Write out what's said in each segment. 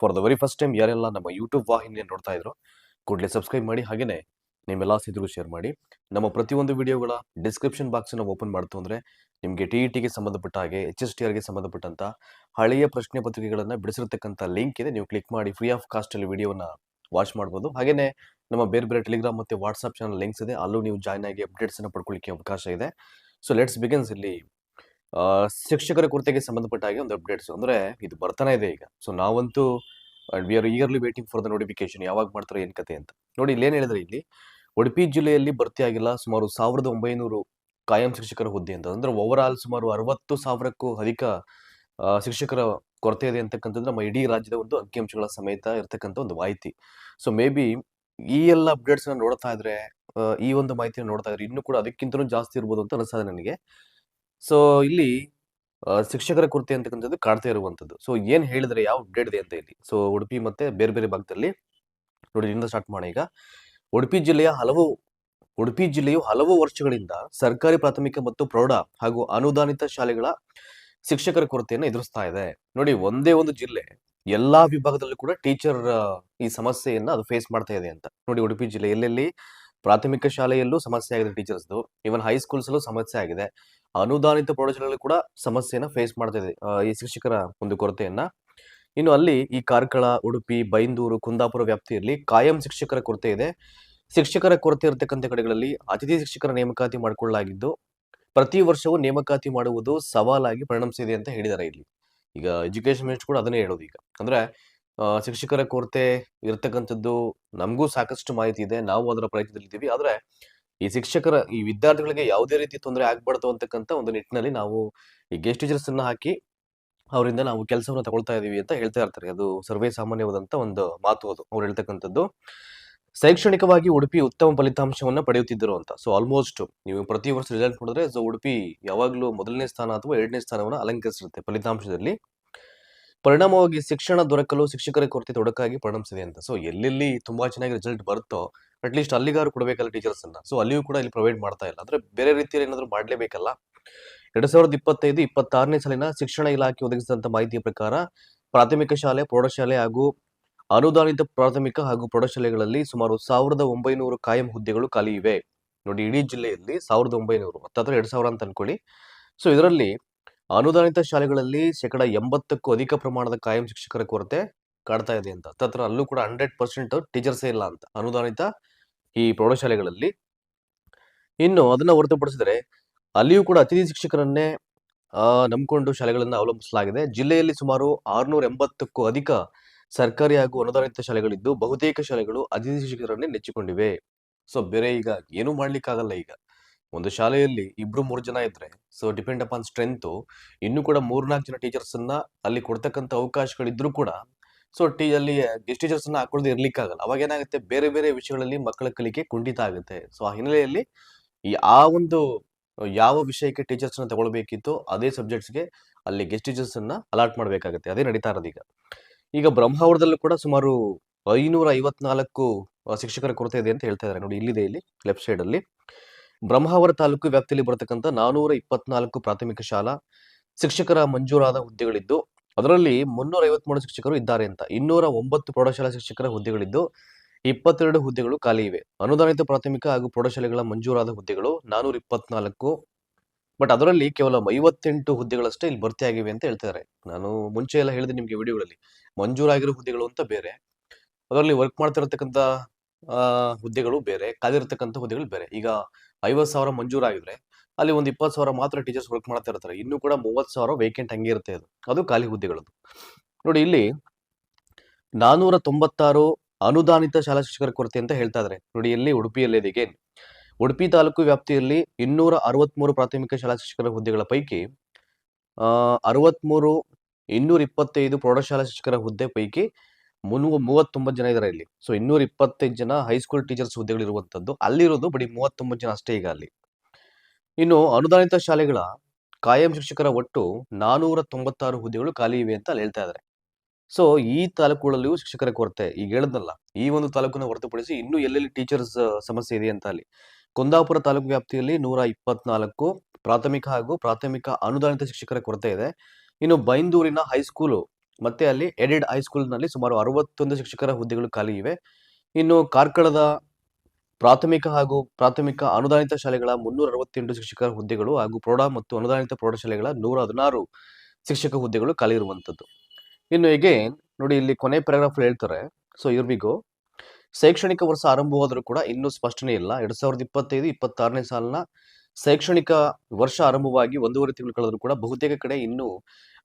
For the very first time ಯಾರೆಲ್ಲ ನಮ್ಮ YouTube ವಾಹಿನಿಯನ್ನು ನೋಡ್ತಾ ಇದ್ರು, ಕೂಡಲೇ ಸಬ್ಸ್ಕ್ರೈಬ್ ಮಾಡಿ ಹಾಗೆಯೇ ನಿಮ್ಮೆಲ್ಲ ಸ್ನೇಹಿತರು ಶೇರ್ ಮಾಡಿ. ನಮ್ಮ ಪ್ರತಿಯೊಂದು ವಿಡಿಯೋಗಳ ಡಿಸ್ಕ್ರಿಪ್ಷನ್ ಬಾಕ್ಸ್ ನಾವು ಓಪನ್ ಮಾಡ್ತು ಅಂದರೆ, ನಿಮಗೆ ಟಿ ಇ ಟಿಗೆ ಸಂಬಂಧಪಟ್ಟ ಹಾಗೆ ಎಚ್ ಎಸ್ ಟಿ ಆರ್ಗೆ ಸಂಬಂಧಪಟ್ಟಂತ ಹಳೆಯ ಪ್ರಶ್ನೆ ಪತ್ರಿಕೆಗಳನ್ನು ಬಿಡಿಸಿರ್ತಕ್ಕಂಥ ಲಿಂಕ್ ಇದೆ. ನೀವು ಕ್ಲಿಕ್ ಮಾಡಿ ಫ್ರೀ ಆಫ್ ಕಾಸ್ಟ್ ಅಲ್ಲಿ ವಿಡಿಯೋನ ವಾಚ್ ಮಾಡ್ಬೋದು. ಹಾಗೆಯೇ ನಮ್ಮ ಬೇರೆ ಬೇರೆ ಟೆಲಿಗ್ರಾಮ್ ಮತ್ತು ವಾಟ್ಸಪ್ ಚಾನಲ್ ಲಿಂಕ್ಸ್ ಇದೆ. ಅಲ್ಲೂ ನೀವು ಜಾಯ್ನ್ ಆಗಿ ಅಪ್ಡೇಟ್ಸನ್ನು ಪಡ್ಕೊಳ್ಳಿಕ್ಕೆ ಅವಕಾಶ ಇದೆ. ಸೊ ಲೆಟ್ಸ್ ಬಿಗಿನ್ಸ್ ಇಲ್ಲಿ ಶಿಕ್ಷಕರ ಕೊರತೆಗೆ ಸಂಬಂಧಪಟ್ಟ ಹಾಗೆ ಒಂದು ಅಪ್ಡೇಟ್ಸ್ ಅಂದ್ರೆ ಇದು ಬರ್ತಾನೆ ಇದೆ ಈಗ. ಸೊ ನಾವಂತೂ we are early waiting for the notification ಯಾವಾಗ ಮಾಡ್ತಾರೆ, ಏನ್ ಕತೆ ಅಂತ. ನೋಡಿ, ಇಲ್ಲಿ ಏನ್ ಹೇಳಿದ್ರೆ ಇಲ್ಲಿ, ಉಡುಪಿ ಜಿಲ್ಲೆಯಲ್ಲಿ ಭರ್ತಿ ಆಗಿಲ್ಲ ಸುಮಾರು ಸಾವಿರದ ಒಂಬೈನೂರು ಕಾಯಂ ಶಿಕ್ಷಕರ ಹುದ್ದೆ ಅಂತ. ಅಂದ್ರೆ ಓವರ್ ಆಲ್ ಸುಮಾರು ಅರವತ್ತು ಸಾವಿರಕ್ಕೂ ಅಧಿಕ ಶಿಕ್ಷಕರ ಕೊರತೆ ಇದೆ ಅಂತಕ್ಕಂಥದ್ದು ನಮ್ಮ ಇಡೀ ರಾಜ್ಯದ ಒಂದು ಅಂಕಿಅಂಶಗಳ ಸಮೇತ ಇರತಕ್ಕಂಥ ಒಂದು ಮಾಹಿತಿ. ಸೊ ಮೇ ಬಿ ಈ ಎಲ್ಲ ಅಪ್ಡೇಟ್ಸ್ ನೋಡ್ತಾ ಇದ್ರೆ ಈ ಒಂದು ಮಾಹಿತಿನ ನೋಡ್ತಾ ಇದ್ರೆ ಇನ್ನೂ ಕೂಡ ಅದಕ್ಕಿಂತಲೂ ಜಾಸ್ತಿ ಇರ್ಬೋದು ಅಂತ ಅನಿಸ್ತದೆ ನನಗೆ. ಸೊ ಇಲ್ಲಿ ಶಿಕ್ಷಕರ ಕೊರತೆ ಅಂತಕ್ಕಂಥದ್ದು ಕಾಣ್ತಾ ಇರುವಂಥದ್ದು. ಸೊ ಏನ್ ಹೇಳಿದ್ರೆ ಯಾವ ಅಪ್ಡೇಟ್ ಇದೆ ಅಂತ ಇಲ್ಲಿ ಸೊ ಉಡುಪಿ ಮತ್ತೆ ಬೇರೆ ಬೇರೆ ಭಾಗದಲ್ಲಿ, ನೋಡಿ ಇಲ್ಲಿಂದ ಸ್ಟಾರ್ಟ್ ಮಾಡೋಣ ಈಗ. ಉಡುಪಿ ಜಿಲ್ಲೆಯ ಹಲವು, ಉಡುಪಿ ಜಿಲ್ಲೆಯು ಹಲವು ವರ್ಷಗಳಿಂದ ಸರ್ಕಾರಿ ಪ್ರಾಥಮಿಕ ಮತ್ತು ಪ್ರೌಢ ಹಾಗೂ ಅನುದಾನಿತ ಶಾಲೆಗಳ ಶಿಕ್ಷಕರ ಕೊರತೆಯನ್ನು ಎದುರಿಸ್ತಾ ಇದೆ. ನೋಡಿ, ಒಂದೇ ಒಂದು ಜಿಲ್ಲೆ, ಎಲ್ಲಾ ವಿಭಾಗದಲ್ಲೂ ಕೂಡ ಟೀಚರ್ ಈ ಸಮಸ್ಯೆಯನ್ನ ಅದು ಫೇಸ್ ಮಾಡ್ತಾ ಇದೆ ಅಂತ. ನೋಡಿ, ಉಡುಪಿ ಜಿಲ್ಲೆ ಎಲ್ಲೆಲ್ಲಿ? ಪ್ರಾಥಮಿಕ ಶಾಲೆಯಲ್ಲೂ ಸಮಸ್ಯೆ ಆಗಿದೆ ಟೀಚರ್ಸ್ದು. ಇವನ್ ಹೈಸ್ಕೂಲ್ಸ್ ಅಲ್ಲೂ ಸಮಸ್ಯೆ ಆಗಿದೆ. ಅನುದಾನಿತ ಪ್ರೌಢಶಾಲೆಗಳು ಕೂಡ ಸಮಸ್ಯೆಯನ್ನ ಫೇಸ್ ಮಾಡ್ತಾ ಇದೆ ಈ ಶಿಕ್ಷಕರ ಒಂದು ಕೊರತೆಯನ್ನ. ಇನ್ನು ಅಲ್ಲಿ ಈ ಕಾರ್ಕಳ, ಉಡುಪಿ, ಬೈಂದೂರು, ಕುಂದಾಪುರ ವ್ಯಾಪ್ತಿಯಲ್ಲಿ ಕಾಯಂ ಶಿಕ್ಷಕರ ಕೊರತೆ ಇದೆ. ಶಿಕ್ಷಕರ ಕೊರತೆ ಇರತಕ್ಕಂಥ ಕಡೆಗಳಲ್ಲಿ ಅತಿಥಿ ಶಿಕ್ಷಕರ ನೇಮಕಾತಿ ಮಾಡಿಕೊಳ್ಳಲಾಗಿದ್ದು, ಪ್ರತಿ ವರ್ಷವೂ ನೇಮಕಾತಿ ಮಾಡುವುದು ಸವಾಲಾಗಿ ಪರಿಣಮಿಸಿದೆ ಅಂತ ಹೇಳಿದ್ದಾರೆ ಇಲ್ಲಿ. ಈಗ ಎಜುಕೇಶನ್ ಮಿನಿಸ್ಟರ್ ಕೂಡ ಅದನ್ನೇ ಹೇಳೋದು ಈಗ. ಅಂದ್ರೆ ಶಿಕ್ಷಕರ ಕೊರತೆ ಇರತಕ್ಕಂಥದ್ದು ನಮಗೂ ಸಾಕಷ್ಟು ಮಾಹಿತಿ ಇದೆ. ನಾವು ಅದರ ಪ್ರಯತ್ನದಲ್ಲಿದ್ದೀವಿ ಆದ್ರೆ ಈ ಶಿಕ್ಷಕರ, ಈ ವಿದ್ಯಾರ್ಥಿಗಳಿಗೆ ಯಾವುದೇ ರೀತಿ ತೊಂದರೆ ಆಗ್ಬಾರ್ದು ಅಂತಕ್ಕಂಥ ಒಂದು ನಿಟ್ಟಿನಲ್ಲಿ ನಾವು ಈ ಗೆಸ್ಟ್ ಟೀಚರ್ಸ್ ಅನ್ನ ಹಾಕಿ ಅವರಿಂದ ನಾವು ಕೆಲಸವನ್ನು ತಗೊಳ್ತಾ ಇದ್ದೀವಿ ಅಂತ ಹೇಳ್ತಾ ಇರ್ತಾರೆ. ಅದು ಸರ್ವೇ ಸಾಮಾನ್ಯವಾದಂತ ಒಂದು ಮಾತು ಅದು. ಅವ್ರು ಹೇಳ್ತಕ್ಕಂಥದ್ದು, ಶೈಕ್ಷಣಿಕವಾಗಿ ಉಡುಪಿ ಉತ್ತಮ ಫಲಿತಾಂಶವನ್ನ ಪಡೆಯುತ್ತಿದ್ದರು ಅಂತ. ಸೊ ಆಲ್ಮೋಸ್ಟ್ ನೀವು ಪ್ರತಿ ವರ್ಷ ರಿಸಲ್ಟ್ ನೋಡಿದ್ರೆ ಸೊ ಉಡುಪಿ ಯಾವಾಗಲೂ ಮೊದಲನೇ ಸ್ಥಾನ ಅಥವಾ ಎರಡನೇ ಸ್ಥಾನವನ್ನು ಅಲಂಕರಿಸಿರುತ್ತೆ ಫಲಿತಾಂಶದಲ್ಲಿ. ಪರಿಣಾಮವಾಗಿ ಶಿಕ್ಷಣ ದೊರಕಲು ಶಿಕ್ಷಕರ ಕೊರತೆ ತೊಡಕಾಗಿ ಪರಿಣಮಿಸಿದೆ ಅಂತ. ಸೊ ಎಲ್ಲೆಲ್ಲಿ ತುಂಬಾ ಚೆನ್ನಾಗಿ ರಿಸಲ್ಟ್ ಬರುತ್ತೋ ಅಟ್ಲೀಸ್ಟ್ ಅಲ್ಲಿಗಾರು ಕೊಡಬೇಕಲ್ಲ ಟೀಚರ್ಸ್ ಅನ್ನ. ಸೊ ಅಲ್ಲಿಯೂ ಕೂಡ ಇಲ್ಲಿ ಪ್ರೊವೈಡ್ ಮಾಡ್ತಾ ಇಲ್ಲ. ಅಂದ್ರೆ ಬೇರೆ ರೀತಿಯಲ್ಲಿ ಏನಾದರೂ ಮಾಡ್ಲೇಬೇಕಲ್ಲ? ಎರಡ್ ಸಾವಿರದ ಇಪ್ಪತ್ತೈದು, ಇಪ್ಪತ್ತಾರನೇ ಸಾಲಿನ ಶಿಕ್ಷಣ ಇಲಾಖೆ ಒದಗಿಸಿದಂತ ಮಾಹಿತಿಯ ಪ್ರಕಾರ, ಪ್ರಾಥಮಿಕ ಶಾಲೆ, ಪ್ರೌಢಶಾಲೆ ಹಾಗೂ ಅನುದಾನಿತ ಪ್ರಾಥಮಿಕ ಹಾಗೂ ಪ್ರೌಢಶಾಲೆಗಳಲ್ಲಿ ಸುಮಾರು ಸಾವಿರದ ಒಂಬೈನೂರು ಕಾಯಂ ಹುದ್ದೆಗಳು ಖಾಲಿ ಇವೆ. ನೋಡಿ, ಇಡೀ ಜಿಲ್ಲೆಯಲ್ಲಿ ಸಾವಿರದ ಒಂಬೈನೂರು, ಹತ್ತತ್ರ ಎರಡು ಸಾವಿರ ಅಂತ ಅನ್ಕೊಳ್ಳಿ. ಸೊ ಇದರಲ್ಲಿ ಅನುದಾನಿತ ಶಾಲೆಗಳಲ್ಲಿ ಶೇಕಡ ಎಂಬತ್ತಕ್ಕೂ ಅಧಿಕ ಪ್ರಮಾಣದ ಕಾಯಂ ಶಿಕ್ಷಕರ ಕೊರತೆ ಕಾಡ್ತಾ ಇದೆ ಅಂತ. ತತ್ರ ಅಲ್ಲೂ ಕೂಡ ಹಂಡ್ರೆಡ್ ಪರ್ಸೆಂಟ್ ಟೀಚರ್ಸೇ ಇಲ್ಲ ಅಂತ. ಅನುದಾನಿತ ಈ ಪ್ರೌಢಶಾಲೆಗಳಲ್ಲಿ. ಇನ್ನು ಅದನ್ನ ಹೊರತುಪಡಿಸಿದರೆ ಅಲ್ಲಿಯೂ ಕೂಡ ಅತಿಥಿ ಶಿಕ್ಷಕರನ್ನೇ ನಂಬಿಕೊಂಡು ಶಾಲೆಗಳನ್ನು ಅವಲಂಬಿಸಲಾಗಿದೆ. ಜಿಲ್ಲೆಯಲ್ಲಿ ಸುಮಾರು ಆರುನೂರ ಎಂಬತ್ತಕ್ಕೂ ಅಧಿಕ ಸರ್ಕಾರಿ ಹಾಗೂ ಅನುದಾನಿತ ಶಾಲೆಗಳಿದ್ದು ಬಹುತೇಕ ಶಾಲೆಗಳು ಅತಿಥಿ ಶಿಕ್ಷಕರನ್ನೇ ನೆಚ್ಚಿಕೊಂಡಿವೆ. ಸೊ, ಬೇರೆ ಈಗ ಏನೂ ಮಾಡ್ಲಿಕ್ಕಾಗಲ್ಲ ಈಗ. ಒಂದು ಶಾಲೆಯಲ್ಲಿ ಇಬ್ರು ಮೂರು ಜನ ಇದ್ರೆ ಸೊ ಡಿಪೆಂಡ್ ಅಪಾನ್ ಸ್ಟ್ರೆಂತ್ ಇನ್ನು ಕೂಡ ಮೂರ್ನಾಲ್ಕು ಜನ ಟೀಚರ್ಸ್ ಅನ್ನ ಅಲ್ಲಿ ಕೊಡ್ತಕ್ಕಂಥ ಅವಕಾಶಗಳಿದ್ರು ಕೂಡ ಸೊ ಟಿ ಅಲ್ಲಿ ಗೆಸ್ಟ್ ಟೀಚರ್ಸ್ ಅನ್ನ ಹಾಕೊಳ್ಳದೆ ಇರ್ಲಿಕ್ಕಾಗಲ್ಲ. ಅವಾಗ ಏನಾಗುತ್ತೆ, ಬೇರೆ ಬೇರೆ ವಿಷಯಗಳಲ್ಲಿ ಮಕ್ಕಳ ಕಲಿಕೆ ಕುಂಠಿತ ಆಗುತ್ತೆ. ಸೊ ಆ ಹಿನ್ನೆಲೆಯಲ್ಲಿ ಈ ಆ ಒಂದು, ಯಾವ ವಿಷಯಕ್ಕೆ ಟೀಚರ್ಸ್ನ ತಗೊಳ್ಬೇಕಿತ್ತು, ಅದೇ ಸಬ್ಜೆಕ್ಟ್ಸ್ಗೆ ಅಲ್ಲಿ ಗೆಸ್ಟ್ ಟೀಚರ್ಸ್ ಅನ್ನ ಅಲಾಟ್ ಮಾಡಬೇಕಾಗುತ್ತೆ. ಅದೇ ನಡೀತಾ ಇರೋದು ಈಗ ಈಗ ಬ್ರಹ್ಮಾವರದಲ್ಲೂ ಕೂಡ ಸುಮಾರು ಐನೂರ ಐವತ್ನಾಲ್ಕು ಶಿಕ್ಷಕರ ಕೊರತೆ ಇದೆ ಅಂತ ಹೇಳ್ತಾ ಇದ್ದಾರೆ. ನೋಡಿ, ಇಲ್ಲಿದೆ ಇಲ್ಲಿ ಲೆಫ್ಟ್ ಸೈಡ್ ಅಲ್ಲಿ. ಬ್ರಹ್ಮಾವರ ತಾಲೂಕು ವ್ಯಾಪ್ತಿಯಲ್ಲಿ ಬರತಕ್ಕಂಥ ನಾನೂರ ಇಪ್ಪತ್ನಾಲ್ಕು ಪ್ರಾಥಮಿಕ ಶಾಲಾ ಶಿಕ್ಷಕರ ಮಂಜೂರಾದ ಹುದ್ದೆಗಳಿದ್ದು ಅದರಲ್ಲಿ ಮುನ್ನೂರ ಐವತ್ಮೂರು ಶಿಕ್ಷಕರು ಇದ್ದಾರೆ ಅಂತ. ಇನ್ನೂರ ಒಂಬತ್ತು ಪ್ರೌಢಶಾಲಾ ಶಿಕ್ಷಕರ ಹುದ್ದೆಗಳಿದ್ದು ಇಪ್ಪತ್ತೆರಡು ಹುದ್ದೆಗಳು ಖಾಲಿ ಇವೆ. ಅನುದಾನಿತ ಪ್ರಾಥಮಿಕ ಹಾಗೂ ಪ್ರೌಢಶಾಲೆಗಳ ಮಂಜೂರಾದ ಹುದ್ದೆಗಳು ನಾನೂರ ಇಪ್ಪತ್ನಾಲ್ಕು. ಬಟ್ ಅದರಲ್ಲಿ ಕೇವಲ ಐವತ್ತೆಂಟು ಹುದ್ದೆಗಳಷ್ಟೇ ಇಲ್ಲಿ ಭರ್ತಿಯಾಗಿವೆ ಅಂತ ಹೇಳ್ತಿದ್ದಾರೆ. ನಾನು ಮುಂಚೆ ಎಲ್ಲ ಹೇಳಿದೆ ನಿಮಗೆ ವಿಡಿಯೋಗಳಲ್ಲಿ. ಮಂಜೂರಾಗಿರೋ ಹುದ್ದೆಗಳು ಅಂತ ಬೇರೆ. ಅದರಲ್ಲಿ ವರ್ಕ್ ಮಾಡ್ತಿರತಕ್ಕಂಥ ಆ, ಹುದ್ದೆಗಳು ಬೇರೆ, ಕಾದಿರ್ತಕ್ಕಂಥ ಹುದ್ದೆಗಳು ಬೇರೆ. ಈಗ ಐವತ್ ಸಾವಿರ ಮಂಜೂರಾಗಿದ್ರೆ ಅಲ್ಲಿ ಒಂದು ಇಪ್ಪತ್ತು ಸಾವಿರ ಮಾತ್ರ ಟೀಚರ್ಸ್ ವರ್ಕ್ ಮಾಡ್ತಾ ಇರ್ತಾರೆ. ಇನ್ನು ಕೂಡ ಮೂವತ್ತು ಸಾವಿರ ವೇಕೆಂಟ್ ಹಂಗೆ ಇರುತ್ತೆ ಅದು. ಅದು ಖಾಲಿ ಹುದ್ದೆಗಳದ್ದು. ನೋಡಿ ಇಲ್ಲಿ ನಾನೂರ ತೊಂಬತ್ತಾರು ಅನುದಾನಿತ ಶಾಲಾ ಶಿಕ್ಷಕರ ಕೊರತೆ ಅಂತ ಹೇಳ್ತಾ ಇದ್ದಾರೆ ನೋಡಿ ಇಲ್ಲಿ ಉಡುಪಿಯಲ್ಲಿ ಇದೆ ಉಡುಪಿ ತಾಲೂಕು ವ್ಯಾಪ್ತಿಯಲ್ಲಿ ಇನ್ನೂರ ಅರವತ್ಮೂರು ಪ್ರಾಥಮಿಕ ಶಾಲಾ ಶಿಕ್ಷಕರ ಹುದ್ದೆಗಳ ಪೈಕಿ ಅರವತ್ಮೂರು ಇನ್ನೂರ ಇಪ್ಪತ್ತೈದು ಪ್ರೌಢಶಾಲಾ ಶಿಕ್ಷಕರ ಹುದ್ದೆ ಪೈಕಿ ಮುನ್ನೂ ಮೂವತ್ತೊಂಬತ್ತು ಜನ ಇದ್ದಾರೆ ಇಲ್ಲಿ. ಸೊ ಇನ್ನೂರ ಇಪ್ಪತ್ತೈದು ಜನ ಹೈಸ್ಕೂಲ್ ಟೀಚರ್ಸ್ ಹುದ್ದೆಗಳು ಇರುವಂತದ್ದು ಅಲ್ಲಿರೋದು ಬರೀ ಮೂವತ್ತೊಂಬತ್ತು ಜನ ಅಷ್ಟೇ ಈಗ ಅಲ್ಲಿ. ಇನ್ನು ಅನುದಾನಿತ ಶಾಲೆಗಳ ಕಾಯಂ ಶಿಕ್ಷಕರ ಒಟ್ಟು ನಾನೂರ ತೊಂಬತ್ತಾರು ಹುದ್ದೆಗಳು ಖಾಲಿ ಇವೆ ಅಂತ ಅಲ್ಲಿ ಹೇಳ್ತಾ ಇದ್ದಾರೆ ಸೊ ಈ ತಾಲೂಕುಗಳಲ್ಲಿಯೂ ಶಿಕ್ಷಕರ ಕೊರತೆ. ಈಗ ಹೇಳದ್ನಲ್ಲ, ಈ ಒಂದು ತಾಲೂಕನ್ನು ಹೊರತುಪಡಿಸಿ ಇನ್ನು ಎಲ್ಲೆಲ್ಲಿ ಟೀಚರ್ಸ್ ಸಮಸ್ಯೆ ಇದೆ ಅಂತ ಅಲ್ಲಿ. ಕುಂದಾಪುರ ತಾಲೂಕು ವ್ಯಾಪ್ತಿಯಲ್ಲಿ ನೂರ ಇಪ್ಪತ್ನಾಲ್ಕು ಪ್ರಾಥಮಿಕ ಹಾಗೂ ಪ್ರಾಥಮಿಕ ಅನುದಾನಿತ ಶಿಕ್ಷಕರ ಕೊರತೆ ಇದೆ. ಇನ್ನು ಬೈಂದೂರಿನ ಹೈಸ್ಕೂಲು ಮತ್ತೆ ಅಲ್ಲಿ ಎಡೆಡ್ ಹೈಸ್ಕೂಲ್ನಲ್ಲಿ ಸುಮಾರು ಅರವತ್ತೊಂದು ಶಿಕ್ಷಕರ ಹುದ್ದೆಗಳು ಖಾಲಿ ಇವೆ. ಇನ್ನು ಕಾರ್ಕಳದ ಪ್ರಾಥಮಿಕ ಹಾಗೂ ಪ್ರಾಥಮಿಕ ಅನುದಾನಿತ ಶಾಲೆಗಳ ಮುನ್ನೂರ ಅರವತ್ತೆಂಟು ಶಿಕ್ಷಕರ ಹುದ್ದೆಗಳು ಹಾಗೂ ಪ್ರೌಢ ಮತ್ತು ಅನುದಾನಿತ ಪ್ರೌಢಶಾಲೆಗಳ ನೂರ ಹದಿನಾರು ಶಿಕ್ಷಕ ಹುದ್ದೆಗಳು ಖಾಲಿ ಇರುವಂಥದ್ದು. ಇನ್ನು ಎಗೇನ್ ನೋಡಿ ಇಲ್ಲಿ ಕೊನೆ ಪ್ಯಾರಾಗ್ರಾಫ್ ಹೇಳ್ತಾರೆ. ಸೊ ಇರ್ಬಿಗೋ ಶೈಕ್ಷಣಿಕ ವರ್ಷ ಆರಂಭವಾದರೂ ಕೂಡ ಇನ್ನೂ ಸ್ಪಷ್ಟನೆ ಇಲ್ಲ. ಎರಡ್ ಸಾವಿರದ ಇಪ್ಪತ್ತೈದು, ಇಪ್ಪತ್ತಾರನೇ ಸಾಲಿನ ಶೈಕ್ಷಣಿಕ ವರ್ಷ ಆರಂಭವಾಗಿ ಒಂದೂವರೆ ತಿಂಗಳು ಕಳೆದರೂ ಕೂಡ ಬಹುತೇಕ ಕಡೆ ಇನ್ನೂ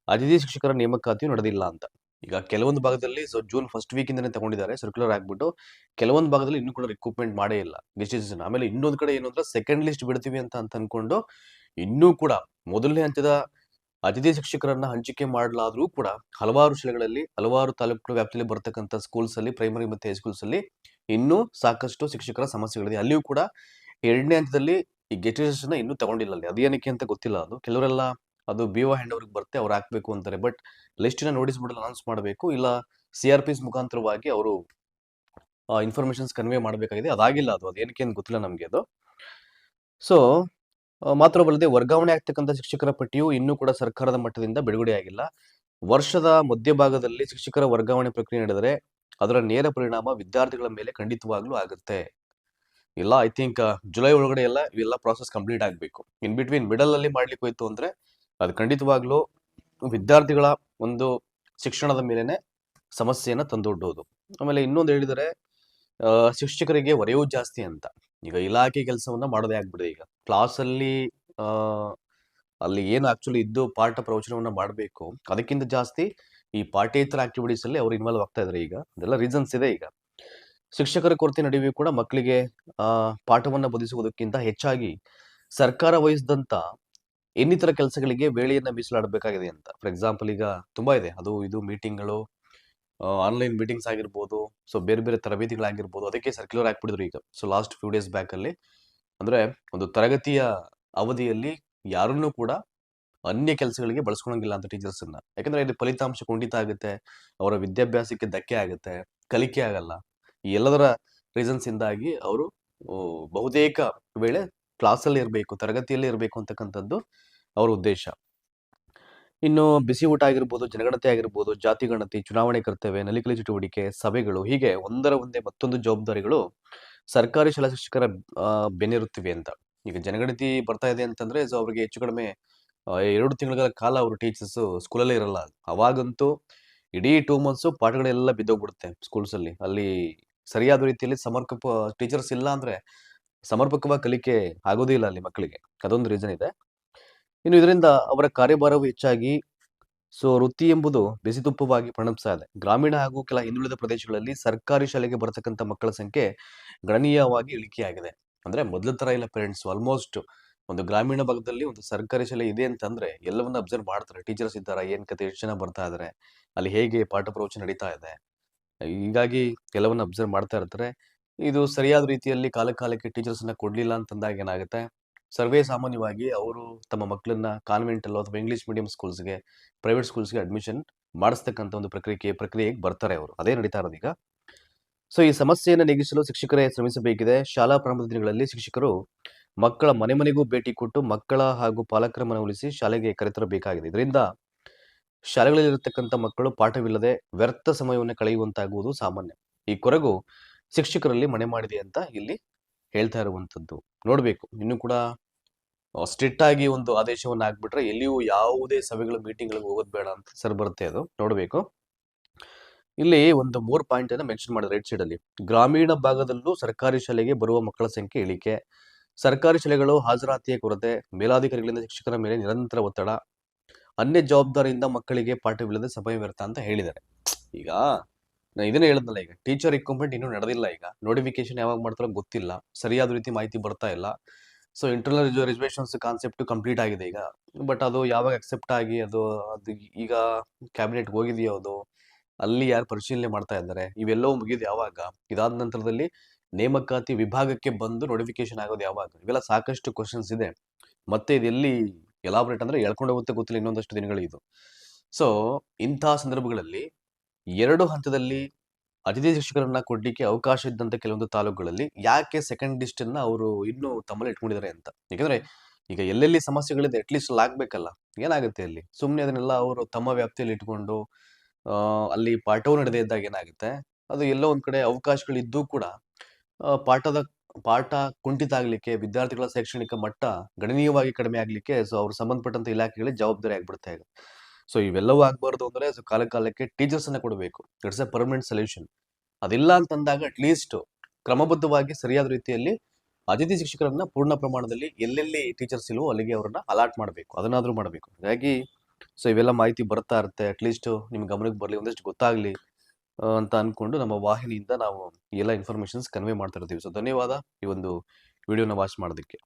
ಅತಿಥಿ ಶಿಕ್ಷಕರ ನೇಮಕಾತಿಯು ನಡೆದಿಲ್ಲ ಅಂತ. ಈಗ ಕೆಲವೊಂದು ಭಾಗದಲ್ಲಿ ಸೊ ಜೂನ್ ಫಸ್ಟ್ ವೀಕ್ ಇಂದನೇ ತಗೊಂಡಿದ್ದಾರೆ ಸರ್ಕ್ಯುಲರ್ ಆಗ್ಬಿಟ್ಟು ಕೆಲವೊಂದು ಭಾಗದಲ್ಲಿ ಇನ್ನೂ ಕೂಡ ರಿಕ್ರೂಟ್ಮೆಂಟ್ ಮಾಡೇ ಇಲ್ಲ. ಡಿಸಿಷನ್ ಆಮೇಲೆ ಇನ್ನೊಂದು ಕಡೆ ಏನು ಅಂದ್ರೆ ಸೆಕೆಂಡ್ ಲಿಸ್ಟ್ ಬಿಡ್ತೀವಿ ಅಂತ ಅಂತ ಅನ್ಕೊಂಡು ಇನ್ನೂ ಕೂಡ ಮೊದಲನೇ ಹಂತದ ಅತಿಥಿ ಶಿಕ್ಷಕರನ್ನ ಹಂಚಿಕೆ ಮಾಡಲಾದ್ರೂ ಕೂಡ ಹಲವಾರು ಶಾಲೆಗಳಲ್ಲಿ ಹಲವಾರು ತಾಲೂಕು ವ್ಯಾಪ್ತಿಯಲ್ಲಿ ಬರ್ತಕ್ಕಂಥ ಸ್ಕೂಲ್ಸ್ ಅಲ್ಲಿ ಪ್ರೈಮರಿ ಮತ್ತೆ ಹೈಸ್ಕೂಲ್ಸ್ ಅಲ್ಲಿ ಇನ್ನೂ ಸಾಕಷ್ಟು ಶಿಕ್ಷಕರ ಸಮಸ್ಯೆಗಳಿದೆ. ಅಲ್ಲಿಯೂ ಕೂಡ ಎರಡನೇ ಹಂತದಲ್ಲಿ ಈ ಗೆಟೇಷನ್ ಇನ್ನೂ ತಗೊಂಡಿಲ್ಲ ಅಲ್ಲಿ. ಅದೇನಕ್ಕೆ ಅಂತ ಗೊತ್ತಿಲ್ಲ ಅದು. ಕೆಲವರೆಲ್ಲ ಅದು ಬಿ ಒ ಹ್ಯಾಂಡ್ ಅವ್ರಿಗೆ ಬರ್ತೆ ಅವ್ರು ಹಾಕ್ಬೇಕು ಅಂತಾರೆ. ಬಟ್ ಲಿಸ್ಟಿನ ನೋಟಿಸ್ ಬೋರ್ಡ್ ಅನೌನ್ಸ್ ಮಾಡಬೇಕು. ಇಲ್ಲ ಸಿ ಆರ್ ಪಿಸ್ ಮುಖಾಂತರವಾಗಿ ಅವರು ಇನ್ಫಾರ್ಮೇಶನ್ಸ್ ಕನ್ವೇ ಮಾಡಬೇಕಾಗಿದೆ. ಅದಾಗಿಲ್ಲ ಅದು. ಏನಕ್ಕೆ ಅಂತ ಗೊತ್ತಿಲ್ಲ ನಮಗೆ ಅದು. ಸೊ ಮಾತ್ರವಲ್ಲದೆ ವರ್ಗಾವಣೆ ಆಗ್ತಕ್ಕಂಥ ಶಿಕ್ಷಕರ ಪಟ್ಟಿಯು ಇನ್ನೂ ಕೂಡ ಸರ್ಕಾರದ ಮಟ್ಟದಿಂದ ಬಿಡುಗಡೆಯಾಗಿಲ್ಲ ವರ್ಷದ ಮಧ್ಯಭಾಗದಲ್ಲಿ ಶಿಕ್ಷಕರ ವರ್ಗಾವಣೆ ಪ್ರಕ್ರಿಯೆ ನಡೆದರೆ ಅದರ ನೇರ ಪರಿಣಾಮ ವಿದ್ಯಾರ್ಥಿಗಳ ಮೇಲೆ ಖಂಡಿತವಾಗ್ಲೂ ಆಗುತ್ತೆ. ಇಲ್ಲ ಐ ಥಿಂಕ್ ಜುಲೈ ಒಳಗಡೆ ಎಲ್ಲ ಇವೆಲ್ಲ ಪ್ರಾಸೆಸ್ ಕಂಪ್ಲೀಟ್ ಆಗಬೇಕು. ಇನ್ ಬಿಟ್ವೀನ್ ಮಿಡಲ್ ಅಲ್ಲಿ ಮಾಡ್ಲಿಕ್ಕೆ ಹೋಯ್ತು ಅಂದ್ರೆ ಅದು ಖಂಡಿತವಾಗ್ಲೂ ವಿದ್ಯಾರ್ಥಿಗಳ ಒಂದು ಶಿಕ್ಷಣದ ಮೇಲೆನೆ ಸಮಸ್ಯೆಯನ್ನ ತಂದೊಡ್ಡೋದು. ಆಮೇಲೆ ಇನ್ನೊಂದು ಹೇಳಿದರೆ ಶಿಕ್ಷಕರಿಗೆ ಹೊರೆಯೂ ಜಾಸ್ತಿ ಅಂತ. ಈಗ ಇಲಾಖೆ ಕೆಲಸವನ್ನ ಮಾಡೋದೇ ಆಗ್ಬಿಡಿದೆ ಈಗ. ಕ್ಲಾಸ್ ಅಲ್ಲಿ ಏನು ಆಕ್ಚುಲಿ ಇದ್ದು ಪಾಠ ಪ್ರವಚನವನ್ನ ಮಾಡಬೇಕು, ಅದಕ್ಕಿಂತ ಜಾಸ್ತಿ ಈ ಪಾಠೇತರ ಆಕ್ಟಿವಿಟೀಸ್ ಅಲ್ಲಿ ಅವ್ರು ಇನ್ವಾಲ್ವ್ ಆಗ್ತಾ ಇದಾರೆ ಈಗ. ಅದೆಲ್ಲ ರೀಸನ್ಸ್ ಇದೆ ಈಗ. ಶಿಕ್ಷಕರ ಕೊರತೆ ನಡುವೆ ಕೂಡ ಮಕ್ಕಳಿಗೆ ಪಾಠವನ್ನ ಬೋಧಿಸುವುದಕ್ಕಿಂತ ಹೆಚ್ಚಾಗಿ ಸರ್ಕಾರ ವಹಿಸಿದಂತ ಇನ್ನಿತರ ಕೆಲಸಗಳಿಗೆ ವೇಳೆಯನ್ನ ಮೀಸಲಾಡಬೇಕಾಗಿದೆ ಅಂತ. ಫಾರ್ ಎಕ್ಸಾಂಪಲ್ ಈಗ ತುಂಬಾ ಇದೆ. ಅದು, ಇದು ಮೀಟಿಂಗ್ಗಳು ಆನ್ಲೈನ್ ಮೀಟಿಂಗ್ಸ್ ಆಗಿರ್ಬೋದು ಸೊ ಬೇರೆ ಬೇರೆ ತರಬೇತಿಗಳಾಗಿರ್ಬೋದು, ಅದಕ್ಕೆ ಸರ್ಕ್ಯುಲರ್ ಹಾಕ್ಬಿಡಿದ್ರು ಈಗ. So last few days back ಅಲ್ಲಿ, ಅಂದ್ರೆ ಒಂದು ತರಗತಿಯ ಅವಧಿಯಲ್ಲಿ ಯಾರನ್ನೂ ಕೂಡ ಅನ್ಯ ಕೆಲಸಗಳಿಗೆ ಬಳಸ್ಕೊಳಂಗಿಲ್ಲ ಅಂತ ಟೀಚರ್ಸ್ ಅನ್ನ ಯಾಕಂದ್ರೆ ಇದು ಫಲಿತಾಂಶ ಕುಂಠಿತ ಆಗುತ್ತೆ. ಅವರ ವಿದ್ಯಾಭ್ಯಾಸಕ್ಕೆ ಧಕ್ಕೆ ಆಗುತ್ತೆ, ಕಲಿಕೆ ಆಗಲ್ಲ. ಈ ಎಲ್ಲದರ ರೀಸನ್ಸ್ ಇಂದಾಗಿ ಅವರು ಬಹುತೇಕ ವೇಳೆ ಕ್ಲಾಸಲ್ಲಿ ಇರಬೇಕು, ತರಗತಿಯಲ್ಲಿ ಇರಬೇಕು ಅಂತಕ್ಕಂಥದ್ದು ಅವರ ಉದ್ದೇಶ. ಇನ್ನು ಬಿಸಿ ಊಟ ಆಗಿರ್ಬೋದು, ಜನಗಣತಿ ಆಗಿರ್ಬೋದು, ಜಾತಿ ಗಣತಿ, ಚುನಾವಣೆ ಕರ್ತವ್ಯ, ನಲಿಕಲಿ ಚಟುವಟಿಕೆ, ಸಭೆಗಳು ಹೀಗೆ ಒಂದರ ಒಂದೇ ಮತ್ತೊಂದು ಜವಾಬ್ದಾರಿಗಳು ಸರ್ಕಾರಿ ಶಾಲಾ ಶಿಕ್ಷಕರ ಬೆನ್ನಿರುತ್ತಿವೆ ಅಂತ. ಈಗ ಜನಗಣತಿ ಬರ್ತಾ ಇದೆ ಅಂತಂದ್ರೆ ಸೊ ಅವ್ರಿಗೆ ಹೆಚ್ಚು ಕಡಿಮೆ ಎರಡು ತಿಂಗಳ ಕಾಲ ಅವರು ಟೀಚರ್ಸ್ ಸ್ಕೂಲಲ್ಲೇ ಇರಲ್ಲ. ಅವಾಗಂತೂ ಇಡೀ ಟೂ ಮಂತ್ಸ್ ಪಾಠಗಳೆಲ್ಲ ಬಿದ್ದೋಗ್ಬಿಡುತ್ತೆ ಸ್ಕೂಲ್ಸ್ ಅಲ್ಲಿ ಅಲ್ಲಿ ಸರಿಯಾದ ರೀತಿಯಲ್ಲಿ ಸಮರ್ಪಕ ಟೀಚರ್ಸ್ ಇಲ್ಲ ಅಂದ್ರೆ ಸಮರ್ಪಕವಾಗಿ ಕಲಿಕೆ ಆಗೋದೇ ಇಲ್ಲ ಅಲ್ಲಿ ಮಕ್ಕಳಿಗೆ. ಅದೊಂದು ರೀಸನ್ ಇದೆ. ಇನ್ನು ಇದರಿಂದ ಅವರ ಕಾರ್ಯಭಾರವು ಹೆಚ್ಚಾಗಿ ಸೊ ವೃತ್ತಿ ಎಂಬುದು ಬಿಸಿತುಪ್ಪವಾಗಿ ಪರಿಣಮಿಸ್ತಾ ಇದೆ. ಗ್ರಾಮೀಣ ಹಾಗೂ ಕೆಲ ಹಿಂದುಳಿದ ಪ್ರದೇಶಗಳಲ್ಲಿ ಸರ್ಕಾರಿ ಶಾಲೆಗೆ ಬರತಕ್ಕಂಥ ಮಕ್ಕಳ ಸಂಖ್ಯೆ ಗಣನೀಯವಾಗಿ ಇಳಿಕೆಯಾಗಿದೆ. ಅಂದ್ರೆ ಮೊದಲ ತರ ಇಲ್ಲ ಪೇರೆಂಟ್ಸ್ ಆಲ್ಮೋಸ್ಟ್ ಒಂದು ಗ್ರಾಮೀಣ ಭಾಗದಲ್ಲಿ ಒಂದು ಸರ್ಕಾರಿ ಶಾಲೆ ಇದೆ ಅಂತಂದ್ರೆ ಎಲ್ಲವನ್ನ ಅಬ್ಸರ್ವ್ ಮಾಡ್ತಾರೆ. ಟೀಚರ್ಸ್ ಇದ್ದಾರೆ, ಏನ್ ಕತೆ, ಎಷ್ಟು ಜನ ಬರ್ತಾ ಇದಾರೆ, ಅಲ್ಲಿ ಹೇಗೆ ಪಾಠ ಪ್ರವಚನ ನಡೀತಾ ಇದೆ. ಹೀಗಾಗಿ ಎಲ್ಲವನ್ನ ಅಬ್ಸರ್ವ್ ಮಾಡ್ತಾ ಇರ್ತಾರೆ. ಇದು ಸರಿಯಾದ ರೀತಿಯಲ್ಲಿ ಕಾಲ ಕಾಲಕ್ಕೆ ಟೀಚರ್ಸ್ನ ಕೊಡ್ಲಿಲ್ಲ ಅಂತಂದಾಗ ಏನಾಗುತ್ತೆ? ಸರ್ವೇ ಸಾಮಾನ್ಯವಾಗಿ ಅವರು ತಮ್ಮ ಮಕ್ಕಳನ್ನ ಕಾನ್ವೆಂಟ್ ಅಲ್ಲೋ ಅಥವಾ ಇಂಗ್ಲಿಷ್ ಮೀಡಿಯಂ ಸ್ಕೂಲ್ಸ್ಗೆ ಪ್ರೈವೇಟ್ ಸ್ಕೂಲ್ಸ್ಗೆ ಅಡ್ಮಿಷನ್ ಮಾಡಿಸ್ತಕ್ಕಂತ ಒಂದು ಪ್ರಕ್ರಿಯೆ, ಪ್ರಕ್ರಿಯೆಗೆ ಬರ್ತಾರೆ ಅವರು. ಅದೇ ನಡೀತಾ ಇರೋದು ಈಗ. ಸೊ ಈ ಸಮಸ್ಯೆಯನ್ನು ನೀಗಿಸಲು ಶಿಕ್ಷಕರೇ ಶ್ರಮಿಸಬೇಕಿದೆ. ಶಾಲಾ ಪ್ರಾರಂಭದ ದಿನಗಳಲ್ಲಿ ಶಿಕ್ಷಕರು ಮಕ್ಕಳ ಮನೆ ಮನೆಗೂ ಭೇಟಿ ಕೊಟ್ಟು ಮಕ್ಕಳ ಹಾಗೂ ಪಾಲಕರ ಉಳಿಸಿ ಶಾಲೆಗೆ ಕರೆತರಬೇಕಾಗಿದೆ. ಇದರಿಂದ ಶಾಲೆಗಳಲ್ಲಿರತಕ್ಕಂಥ ಮಕ್ಕಳು ಪಾಠವಿಲ್ಲದೆ ವ್ಯರ್ಥ ಸಮಯವನ್ನು ಕಳೆಯುವಂತಾಗುವುದು ಸಾಮಾನ್ಯ. ಈ ಕೊರಗು ಶಿಕ್ಷಕರಲ್ಲಿ ಮನೆ ಮಾಡಿದೆ ಅಂತ ಇಲ್ಲಿ ಹೇಳ್ತಾ ಇರುವಂತದ್ದು ನೋಡ್ಬೇಕು, ಇನ್ನು ಕೂಡ ಸ್ಟ್ರಿಕ್ಟ್ ಆಗಿ ಒಂದು ಆದೇಶವನ್ನು ಹಾಕ್ಬಿಟ್ರೆ ಎಲ್ಲಿಯೂ ಯಾವುದೇ ಸಭೆಗಳು, ಮೀಟಿಂಗ್ಗಳಿಗೆ ಹೋಗೋದು ಬೇಡ ಅಂತ ಸರ್ ಬರುತ್ತೆ ಅದು. ನೋಡ್ಬೇಕು. ಇಲ್ಲಿ ಒಂದು ಮೂರು ಪಾಯಿಂಟ್ ಅನ್ನ ಮೆನ್ಷನ್ ಮಾಡಿದೆ ರೈಟ್ ಸೈಡ್ ಅಲ್ಲಿ. ಗ್ರಾಮೀಣ ಭಾಗದಲ್ಲೂ ಸರ್ಕಾರಿ ಶಾಲೆಗೆ ಬರುವ ಮಕ್ಕಳ ಸಂಖ್ಯೆ ಇಳಿಕೆ. ಸರ್ಕಾರಿ ಶಾಲೆಗಳು ಹಾಜರಾತಿಯ ಕೊರತೆ, ಮೇಲಾಧಿಕಾರಿಗಳಿಂದ ಶಿಕ್ಷಕರ ಮೇಲೆ ನಿರಂತರ ಒತ್ತಡ, ಅನ್ಯ ಜವಾಬ್ದಾರಿಯಿಂದ ಮಕ್ಕಳಿಗೆ ಪಾಠವಿಲ್ಲದೆ ಸಮಯ ವ್ಯರ್ಥ ಅಂತ ಹೇಳಿದ್ದಾರೆ. ಈಗ ನಾನು ಇದನ್ನೇ ಹೇಳಿದ್ನಲ್ಲ ಈಗ ಟೀಚರ್ ರಿಕ್ರೂಟ್ಮೆಂಟ್ ಇನ್ನೂ ನಡೆದಿಲ್ಲ ಈಗ. ನೋಟಿಫಿಕೇಶನ್ ಯಾವಾಗ ಮಾಡ್ತಾರೋ ಗೊತ್ತಿಲ್ಲ. ಸರಿಯಾದ ರೀತಿ ಮಾಹಿತಿ ಬರ್ತಾ ಇಲ್ಲ. So internal reservations concept complete ಆಗಿದೆ ಈಗ. ಬಟ್ ಅದು ಯಾವಾಗ ಅಕ್ಸೆಪ್ಟ್ ಆಗಿ, ಅದು ಅದು ಈಗ ಕ್ಯಾಬಿನೆಟ್ ಹೋಗಿದೆಯೋ ಅದು? ಅಲ್ಲಿ ಯಾರು ಪರಿಶೀಲನೆ ಮಾಡ್ತಾ ಇದ್ದಾರೆ? ಇವೆಲ್ಲವೂ ಮುಗಿದು ಯಾವಾಗ? ಇದಾದ ನಂತರದಲ್ಲಿ ನೇಮಕಾತಿ ವಿಭಾಗಕ್ಕೆ ಬಂದು ನೋಟಿಫಿಕೇಶನ್ ಆಗೋದು ಯಾವಾಗ? ಇವೆಲ್ಲ ಸಾಕಷ್ಟು ಕ್ವಶನ್ಸ್ ಇದೆ. ಮತ್ತೆ ಇದೆಲ್ಲಿ ಎಲಾಬ್ರೇಟ್ ಅಂದ್ರೆ ಎಳ್ಕೊಂಡು ಹೋಗುತ್ತೆ ಗೊತ್ತಿಲ್ಲ ಇನ್ನೊಂದಷ್ಟು ದಿನಗಳು ಇದು ಸೊ ಇಂತಹ ಸಂದರ್ಭಗಳಲ್ಲಿ ಎರಡು ಹಂತದಲ್ಲಿ ಅತಿಥಿ ಶಿಕ್ಷಕರನ್ನ ಕೊಡ್ಲಿಕ್ಕೆ ಅವಕಾಶ ಇದ್ದಂತ ಕೆಲವೊಂದು ತಾಲೂಕುಗಳಲ್ಲಿ ಯಾಕೆ ಸೆಕೆಂಡ್ ಲಿಸ್ಟ್ ಅನ್ನ ಅವರು ಇನ್ನೂ ತಮ್ಮಲ್ಲಿ ಇಟ್ಕೊಂಡಿದ್ದಾರೆ ಅಂತ. ಯಾಕಂದ್ರೆ ಈಗ ಎಲ್ಲೆಲ್ಲಿ ಸಮಸ್ಯೆಗಳಿದೆ ಅಟ್ಲೀಸ್ಟ್ ಆಗ್ಬೇಕಲ್ಲ ಏನಾಗುತ್ತೆ ಅಲ್ಲಿ? ಸುಮ್ಮನೆ ಅದನ್ನೆಲ್ಲ ಅವರು ತಮ್ಮ ವ್ಯಾಪ್ತಿಯಲ್ಲಿ ಇಟ್ಕೊಂಡು ಅಲ್ಲಿ ಪಾಠವು ನಡೆದೇ ಇದ್ದಾಗ ಏನಾಗುತ್ತೆ? ಅದು ಎಲ್ಲೋ ಒಂದ್ ಕಡೆ ಅವಕಾಶಗಳಿದ್ದು ಕೂಡ ಪಾಠದ, ಪಾಠ ಕುಂಠಿತ ಆಗ್ಲಿಕ್ಕೆ, ವಿದ್ಯಾರ್ಥಿಗಳ ಶೈಕ್ಷಣಿಕ ಮಟ್ಟ ಗಣನೀಯವಾಗಿ ಕಡಿಮೆ ಆಗ್ಲಿಕ್ಕೆ ಸೊ ಅವ್ರು ಸಂಬಂಧಪಟ್ಟಂತ ಇಲಾಖೆಗಳಿಗೆ ಜವಾಬ್ದಾರಿ ಆಗ್ಬಿಡ್ತಾ ಈಗ ಸೊ ಇವೆಲ್ಲವೂ ಆಗಬಾರ್ದು ಅಂದ್ರೆ ಸೊ ಕಾಲ ಕಾಲಕ್ಕೆ ಟೀಚರ್ಸ್ ಅನ್ನ ಕೊಡಬೇಕು. ಇಟ್ಸ್ ಎ ಪರ್ಮನೆಂಟ್ ಸೊಲ್ಯೂಷನ್ ಅದಿಲ್ಲ ಅಂತಂದಾಗ ಅಟ್ಲೀಸ್ಟ್ ಕ್ರಮಬದ್ಧವಾಗಿ ಸರಿಯಾದ ರೀತಿಯಲ್ಲಿ ಅತಿಥಿ ಶಿಕ್ಷಕರನ್ನ ಪೂರ್ಣ ಪ್ರಮಾಣದಲ್ಲಿ ಎಲ್ಲೆಲ್ಲಿ ಟೀಚರ್ಸ್ ಇಲ್ವೋ ಅಲ್ಲಿಗೆ ಅವರನ್ನ ಅಲಾಟ್ ಮಾಡಬೇಕು. ಅದನ್ನಾದ್ರೂ ಮಾಡಬೇಕು. ಹಾಗಾಗಿ ಸೊ ಇವೆಲ್ಲ ಮಾಹಿತಿ ಬರ್ತಾ ಇರುತ್ತೆ. ಅಟ್ಲೀಸ್ಟ್ ನಿಮ್ಗೆ ಗಮನಕ್ಕೆ ಬರಲಿ, ಒಂದಷ್ಟು ಗೊತ್ತಾಗ್ಲಿ ಅಂತ ಅನ್ಕೊಂಡು ನಮ್ಮ ವಾಹಿನಿಯಿಂದ ನಾವು ಎಲ್ಲ ಇನ್ಫಾರ್ಮೇಷನ್ಸ್ ಕನ್ವೆ ಮಾಡ್ತಾ ಇರ್ತೀವಿ. ಸೊ ಧನ್ಯವಾದ ಈ ಒಂದು ವಿಡಿಯೋನ ವಾಚ್ ಮಾಡೋದಕ್ಕೆ.